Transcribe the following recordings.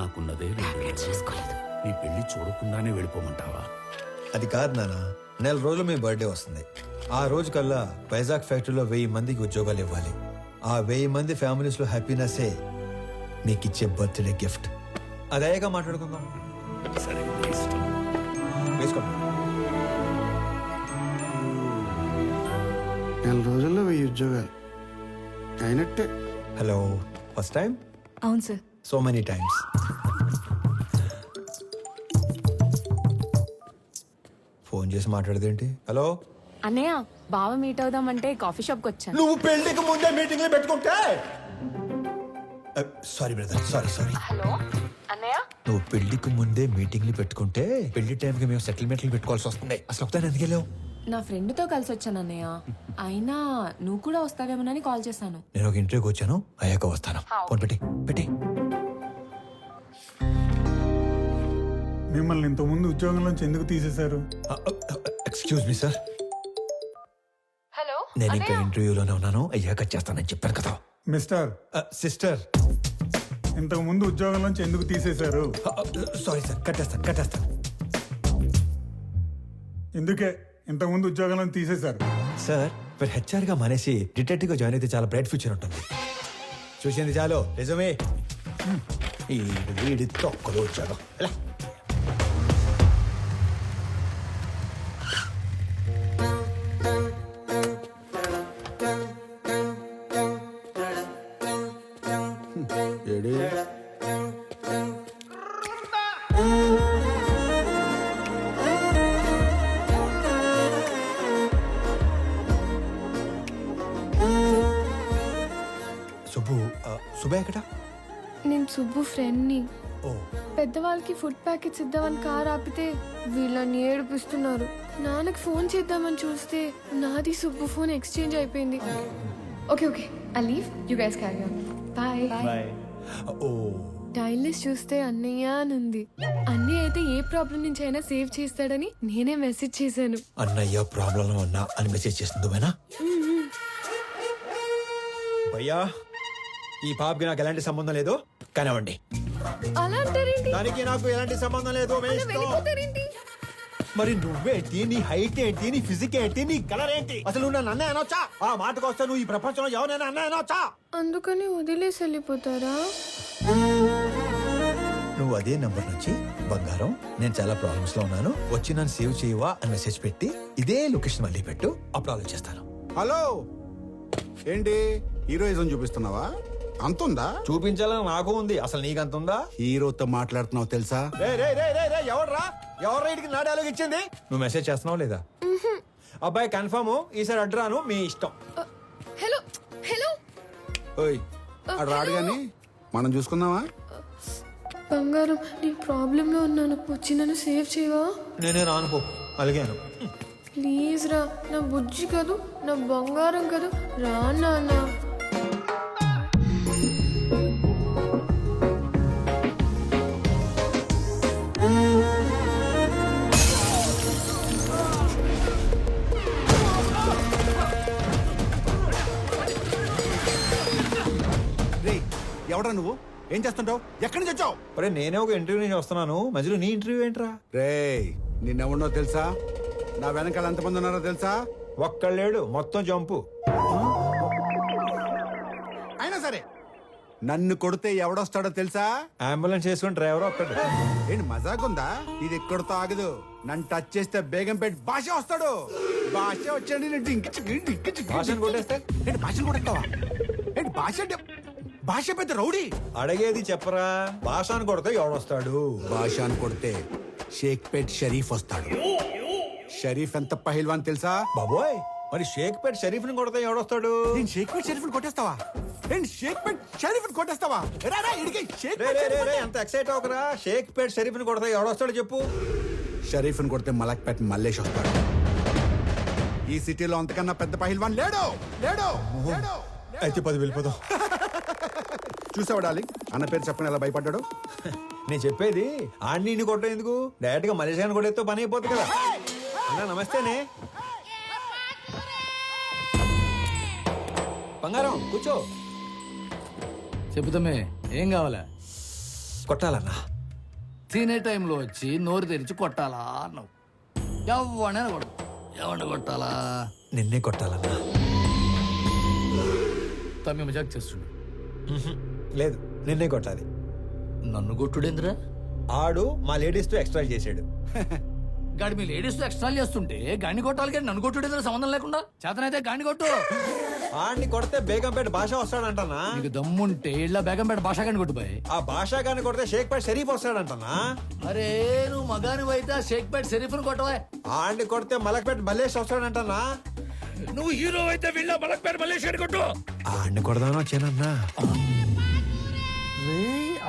నాకున్నదే రెండు. నీ పెళ్ళి చూడకుండానే వెళ్ళిపోమంటావా? అది కాదు నాన్న నెల రోజులు మీ బర్త్డే వస్తుంది. ఆ రోజు కల్లా వైజాగ్ ఫ్యాక్టరీలో వెయ్యి మందికి ఉద్యోగాలు ఇవ్వాలి. ఆ వెయ్యి మంది ఫ్యామిలీస్లో హ్యాపీనెస్సే మీకు ఇచ్చే బర్త్డే గిఫ్ట్. అదేగా మాట్లాడుకుందాం. సరే నీ ఇష్టం. వేసుకోండి నెల రోజుల్లో వెయ్యి ఉద్యోగాలు. అయినట్టే. Hello first time? అవును sir. So many times. Phone చేసి మాట్లాడదేంటి? హలో? అన్నయ్య బావ మీట్ అవుదామంటే కాఫీ షాప్కి వచ్చాను నువ్వు పెళ్ళికి ముందే మీటింగ్లు పెట్టుకుంటే? Sorry brother sorry sorry hello? అన్నయ్య? నువ్వు పెళ్ళికి ముందే మీటింగ్లు పెట్టుకుంటే పెళ్ళి టైంకి మేము సెటిల్మెంట్లు పెట్టుకోవాల్సి వస్తుంది. అసలు ఒకసారి ఎందుకు వెళ్ళావు? నా ఫ్రెండ్తో కలిసి వచ్చాను అన్నయ్య. అయినా నువ్వు కూడా వస్తావేమోనని కాల్ చేశాను. నేను ఒక ఇంటర్వ్యూకి వచ్చాను అయ్యాక వస్తాను. ఫోన్ పెట్టి పెట్టి. మిమ్మల్ని ఇంతకుముందు ఉద్యోగం నుంచి ఎందుకు తీసేశారు? ఎక్స్క్యూజ్ మీ సార్ హలో నేను ఇంకా ఇంటర్వ్యూలోనే ఉన్నాను. అయ్యాక చేస్తానని చెప్పాను కదా. మిస్టర్. సిస్టర్ ఇంతకు ముందు ఉద్యోగం నుంచి ఎందుకు తీసేశారు? సారీ సార్ కట్టేస్తాను కట్టేస్తాను ఎందుకే ఇంతకు ముందు ఉద్యోగం నుంచి తీసేశారు? సార్ మీరు హెచ్ఆర్గా మానేసి డిటెక్టివ్గా జాయిన్ అయితే చాలా బ్రైట్ ఫ్యూచర్ ఉంటుంది. చూసింది చాలు. నిజమే. ఈ వీడి తొక్కలు వచ్చాడు ఆ, సుబ్బు ఎక్కడ? నేను సుబ్బు ఫ్రెండ్ని. ఓ. పెద్దవాళ్ళకి ఫుడ్ ప్యాకెట్స్ ఇద్దామని కార్ ఆపితే వీళ్ళని ఏడిపిస్తున్నారు. నాన్నకి ఫోన్ చేద్దామని చూస్తే నాది సుబ్బు ఫోన్ ఎక్స్చేంజ్ అయిపోయింది. Okay okay. I leave you guys carry on bye oh. Tile list చూస్తే అన్నయ్య అని ఉంది. అన్నయ్య అయితే ఏ ప్రాబ్లం నుంచి అయినా సేవ్ చేస్తాడని నేనే మెసేజ్ చేశాను. అన్నయ్య ప్రాబ్లం ఉన్నా అని మెసేజ్ చేస్తుంది భయ్యా. ఈ పాపకి నాకు ఎలాంటి సంబంధం లేదు. అలా అంటారేంటి దానికి నాకు ఎలాంటి సంబంధం లేదు అలా. వెళ్ళిపోతారేంటి? మరి నువ్వేంటి నీ హైట్ ఏంటి? నీ ఫిజిక్ ఏంటి? నీ కలర్ ఏంటి? అసలు నువ్వు నన్ను అన్నయ్య అనొచ్చా? ఆ మాటకు వస్తే నువ్వు ఈ ప్రపంచంలో ఎవరైనా అన్నయ్య అనొచ్చా? అందుకని వదిలేసి వెళ్ళిపోతారా? నువ్వు అదే నంబర్ నుంచి బంగారం నేను చాలా ప్రాబ్లమ్స్లో ఉన్నాను వచ్చి నన్ను సేవ్ చేయవా? అని మెసేజ్ పెట్టి ఇదే లొకేషన్ మళ్ళీ పెట్టు అప్పుడు ఆలోచిస్తాను. హలో! ఏంటి? హీరోయిజం చూపిస్తున్నావా? అంతుందా? చూపించాలని నాకు ఉంది. అసలు నీకంత ఉందా హీరోతో మాట్లాడుతున్నావు తెలుసా? రే రే రే రే రే ఎవర్రా? ఎవరు రైడ్కి నా డైలాగ్ ఇచ్చింది? నువ్వు మెసేజ్ చేస్తున్నావు లేదా? అబ్బాయి కన్ఫర్మ్ ఈసారి అడ్రాను మీ ఇష్టం. Hello hello. ఓయ్ అడు రాడు గాని మనం చూసుకుందామా? బంగారం నేను ప్రాబ్లంలో ఉన్నాను. వచ్చి నన్ను సేవ్ చేయవా? నేనే రానుకో అలిగాను. ప్లీజ్ రా నా బుజ్జి కదూ నా బంగారం కదూ. రా నాన్న. ఎవడా నువ్వు? ఏం చేస్తుంటావు? ఎక్కడి నుంచి వచ్చావు? అరే నేనే ఒక ఇంటర్వ్యూ నుంచి వస్తున్నాను. మధ్యలో నీ ఇంటర్వ్యూ ఏంట్రా? రే నిన్నెవడో తెలుసా? నా వెనకాల ఎంతమంది ఉన్నారో తెలుసా? ఒక్కళ్ళేడు మొత్తం జంపు. అయినా సరే నన్ను కొడితే ఎవడొస్తాడో తెలుసా? అంబులెన్స్ చేసుకుని డ్రైవర్ ఒక్కడు. ఏంటి మజాకుందా ఇది ఎక్కడితో ఆగదు. నన్ను టచ్ చేస్తే బేగంపేట భాష వస్తాడు. భాష వచ్చాడు నేను భాషను కొట్టేస్తే? ఏంటి భాషను కొట్టేస్తావా? ఏంటి భాష అంటే భాష పెద్ద రౌడీ. అడిగేది చెప్పరా? భాషను కొడితే ఎవడొస్తాడు? భాష అని కొడితే షేక్ పేట్ షరీఫ్ వస్తాడు. షరీఫ్ ఎంత పహిల్వాన్ తెలుసా? బాబోయ్ మరి షేక్ పేట్ షరీఫ్ని కొడితే ఎవడొస్తాడు? నేను షేక్ పేట్ షరీఫ్ కొట్టేస్తావా? ఏంటి షేక్ పేట్ షరీఫ్ కొట్టేస్తావా? రా, రా, ఇడికి షేక్ రే పేట్ రే రే షరీఫ్ రే ఎంత ఎక్సైట్ అవకరా షేక్ పేట్ షరీఫ్ని కొడితే ఎవడొస్తాడు చెప్పు. షరీఫ్ కొడితే మలక్పేట్ మల్లేష్ వస్తాడు. ఈ సిటీలో అంతకన్నా పెద్ద పహిల్వాన్ లేడు. లేడు. లేడు. అయితే పది వెళ్ళిపోదాం. చూసావా డార్లింగ్? అన్న పేరు చెప్పని ఎలా భయపడ్డాడు? నేను చెప్పేది ఆడిని ఇన్ని కొట్టడం ఎందుకు? డైరెక్ట్గా మలేషియాని కొట్టేస్తే పని అయిపోతుంది కదా. అన్నా నమస్తేనే. బంగారం కూర్చో. చెబుతామే ఏం కావాలా? కొట్టాలన్నా. తినే టైంలో వచ్చి నోరు తెరిచి కొట్టాలా అన్నావు. ఎవడైనా కొడు ఎవరిని కొట్టాలా? నిన్నే కొట్టాలన్నా. తమ్మి మజాక్ చేస్తుండు. లేదు నిన్నే కొట్టాలి. నన్ను కొట్టుడేందిరా? ఆడు మా లేడీస్తో ఎక్స్ట్రా చేసాడు గాడి మీ లేడీస్ ఎక్స్ట్రా చేస్తుంటే గాని కొట్టాలి కానీ నన్ను కొట్టుడేందిరా సంబంధం లేకుండా? చేతనైతే గాని కొట్టు. ఆడిని కొడితే బేగంపేట భాష వస్తాడంటనా? నీకు దమ్ముంటే ఇళ్ళ బేగంపేట భాష గాని కొట్టుపోయి ఆ భాష గాని కొడితే షేక్ పేట షరీఫ్ వస్తాడంటనా? అరే నువ్వు మగాని అయితే షేక్ పేట్ షరీఫ్ని కొట్టవా? ఆడిని కొడితే మలక్పేట మల్లేష్ వస్తాడంటనా? నువ్వు హీరో అయితే వీళ్ళ మలక్పేట మల్లేశ్వరి కొట్టు. ఆడిని కొడదానో వచ్చానన్నా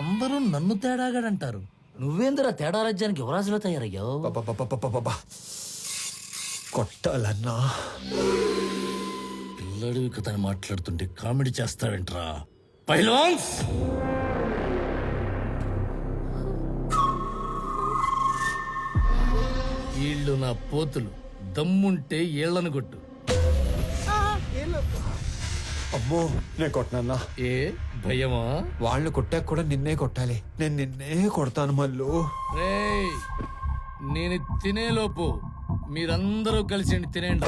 అందరూ నన్ను తేడాగాడంటారు. నువ్వేందిరా తేడా రాజ్యానికి యువరాజులో తయారయ్యావు. కొట్టాలన్నా. పిల్లడివి కథని మాట్లాడుతుంటే కామెడీ చేస్తావేంట్రా? పైలాన్స్! వీళ్ళు నా పోతులు. దమ్ముంటే ఏళ్ళను కొట్టు. అమ్మో నేను కొట్టినన్నా. ఏ భయమా? వాళ్ళని కొట్టాక కూడా నిన్నే కొట్టాలి. నేను నిన్నే కొడతాను మళ్ళు రేయ్ నేను తినేలోపు మీరందరూ కలిసి తినేయండి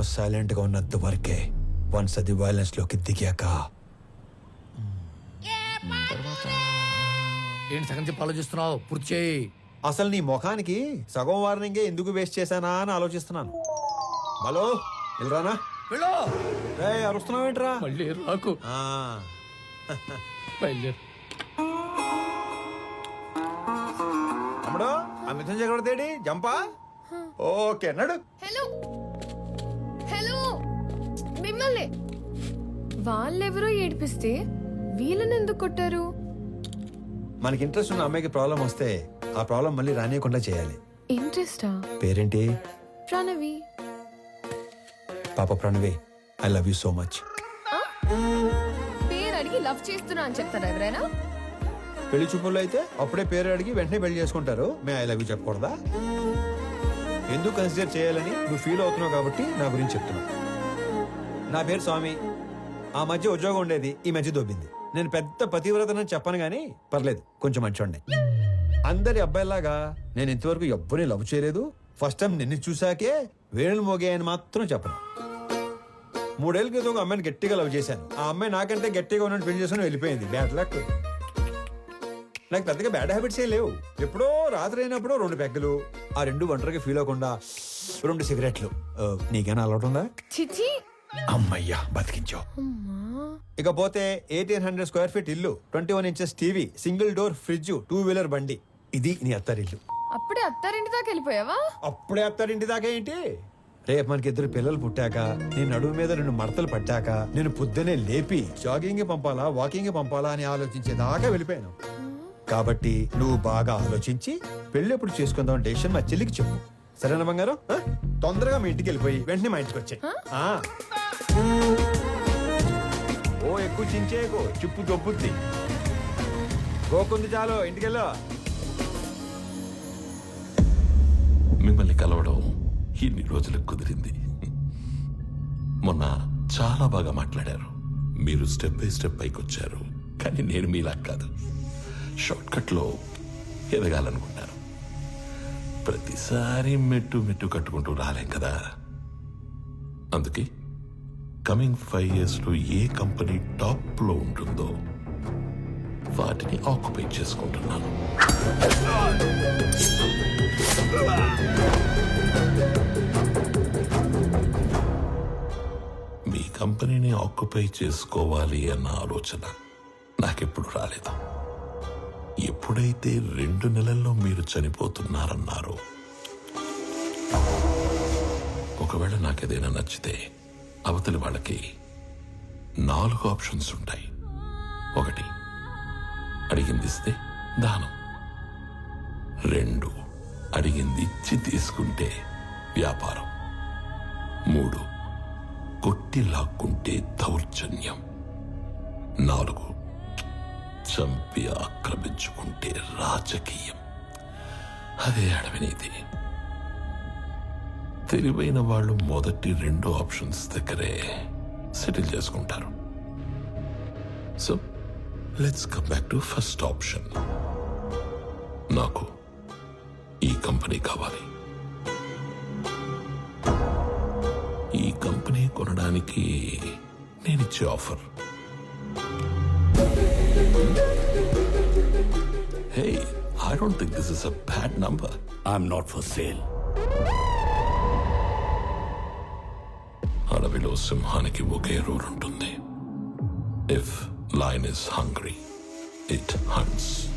సింహం సైలెంట్గా ఉన్నంత వరకే వన్స్ అది వైలెన్స్లోకి దిగాక. ఏంటి సగం చెప్పి ఆలోచిస్తున్నావు? పూర్తి చేయి. అసలు నీ ముఖానికి సగం వార్నింగే ఎందుకు వేస్ట్ చేశానా అని ఆలోచిస్తున్నాను. హలో వెళ్ళరానా? వెళ్ళు! రే అరుస్తున్నావేంట్రా మళ్ళీ రాకు ఆ, బయలుదేరు. తమ్ముడు ఆ మిథున్ చక్రవర్తి జంపా? ఓకే నడు. హలో. మిమ్మల్ని. వాళ్ళెవరో ఏడిపిస్తే వీళ్ళని ఎందుకు కొట్టారు? మనకి ఇంట్రెస్ట్ ఉన్న అమ్మాయికి ప్రాబ్లం వస్తే ఆ ప్రాబ్లం మళ్ళీ రానియకుండా చేయాలి. ఇంట్రెస్టా పేరేంటి? ప్రణవి. పాప Pranavi I love you so much పేరు అడిగి లవ్ చేస్తున్నా అని చెప్తారా ఎవరైనా? పెళ్ళి చూపుల్లో అయితే అప్పుడే పేరు అడిగి వెంటనే పెళ్ళి చేసుకుంటారు. మే ఐ లవ్ యూ చెప్పకూడదా? ఎందుకు కన్సిడర్ చేయాలని నువ్వు ఫీల్ అవుతున్నావు కాబట్టి నా గురించి చెప్తున్నావు. నా పేరు స్వామి. ఆ మధ్య ఉద్యోగం ఉండేది ఈ మధ్య దొబ్బింది. నేను పెద్ద పతివ్రతనని చెప్పను కానీ పర్లేదు కొంచెం మంచోండి అందరి అబ్బాయిలాగా నేను ఇంతవరకు ఎవ్వరిని లవ్ చేయలేదు. ఫస్ట్ టైం నిన్ను చూశాకే వేణులు మోగాయని మాత్రం చెప్పను. మూడేళ్ళ క్రితం ఒక అమ్మాయిని గట్టిగా లవ్ చేశాను. ఆ అమ్మాయి నాకంటే గట్టిగా ఉన్నట్టు పెళ్ళి చేసుకుని వెళ్ళిపోయింది. బ్యాడ్ లక్ నాకు పెద్దగా బ్యాడ్ హ్యాబిట్స్ ఏ లేవు. ఎప్పుడో రాత్రి అయినప్పుడు రెండు పెగ్గలు ఆ రెండు ఒంటరికి ఫీల్ అవ్వకుండా రెండు సిగరెట్లు. నీకేనా అలవాటు ఉందా? చిచి అమ్మయ్యా బతికించావు అమ్మా. ఇకపోతే ఎయిటీన్ హండ్రెడ్ స్క్వేర్ ఫీట్ ఇల్లు twenty one inches TV single door fridge two wheeler బండి. ఇది నీ అత్తారిల్లు. అప్పుడే అత్తారింటి దాకా వెళ్ళిపోయావా? అప్పుడే అత్తారింటి దాకా ఏంటి? రేపు మనకి ఇద్దరు పిల్లలు పుట్టాక నీ నడుము మీద రెండు మడతలు పట్టాక నేను పొద్దునే లేపి జాగింగ్ పంపాలా వాకింగ్ పంపాలా అని ఆలోచించేదాకా వెళ్ళిపోయాను. కాబట్టి నువ్వు బాగా ఆలోచించి పెళ్ళి ఎప్పుడు చేసుకుందాం డెసిషన్ మా చెల్లికి చెప్పు. సరేనా బంగారం? ఆ? తొందరగా మీ ఇంటికి వెళ్ళిపోయి వెంటనే మా ఇంటికి వచ్చాయి. ఓ ఎక్కువ చించేకు చిప్పు దొబ్బుద్ది గోకుంది చాలు ఇంటికెళ్ళో మిమ్మల్ని కలవడం ఇన్ని రోజులకు కుదిరింది. మొన్న చాలా బాగా మాట్లాడారు. మీరు స్టెప్ బై స్టెప్ పైకి వచ్చారు. కానీ నేను మీలా కాదు. షార్ట్ కట్లో ఎదగాలనుకున్నాను ప్రతిసారి మెట్టు మెట్టు కట్టుకుంటూ రాలేం కదా? అందుకే కమింగ్ ఫైవ్ ఇయర్స్లో ఏ కంపెనీ టాప్లో ఉంటుందో వాటిని ఆక్యుపై చేసుకుంటున్నాను. మీ కంపెనీని ఆక్యుపై చేసుకోవాలి అన్న ఆలోచన నాకెప్పుడు రాలేదు. ఎప్పుడైతే రెండు నెలల్లో మీరు చనిపోతున్నారన్నారో ఒకవేళ నాకేదైనా నచ్చితే అవతలి వాళ్ళకి నాలుగు ఆప్షన్స్ ఉంటాయి. ఒకటి అడిగింది ఇస్తే దానం. రెండు అడిగింది ఇచ్చి తీసుకుంటే వ్యాపారం. మూడు కొట్టి లాక్కుంటే దౌర్జన్యం. నాలుగు చంపి ఆక్రమించుకుంటే రాజకీయం. అదే అడవినీతి. తెలివైన వాళ్ళు మొదటి రెండు ఆప్షన్స్ దగ్గరే సెటిల్ చేసుకుంటారు. So let's come back to first option నాకు ఈ కంపెనీ కావాలి. ఈ కంపెనీ కొనడానికి నేనిచ్చే offer. Hey I don't think this is a bad number I'm not for sale. అడవిలో సింహానికి ఒకే రూల్ ఉంటుంది. If lion is hungry it hunts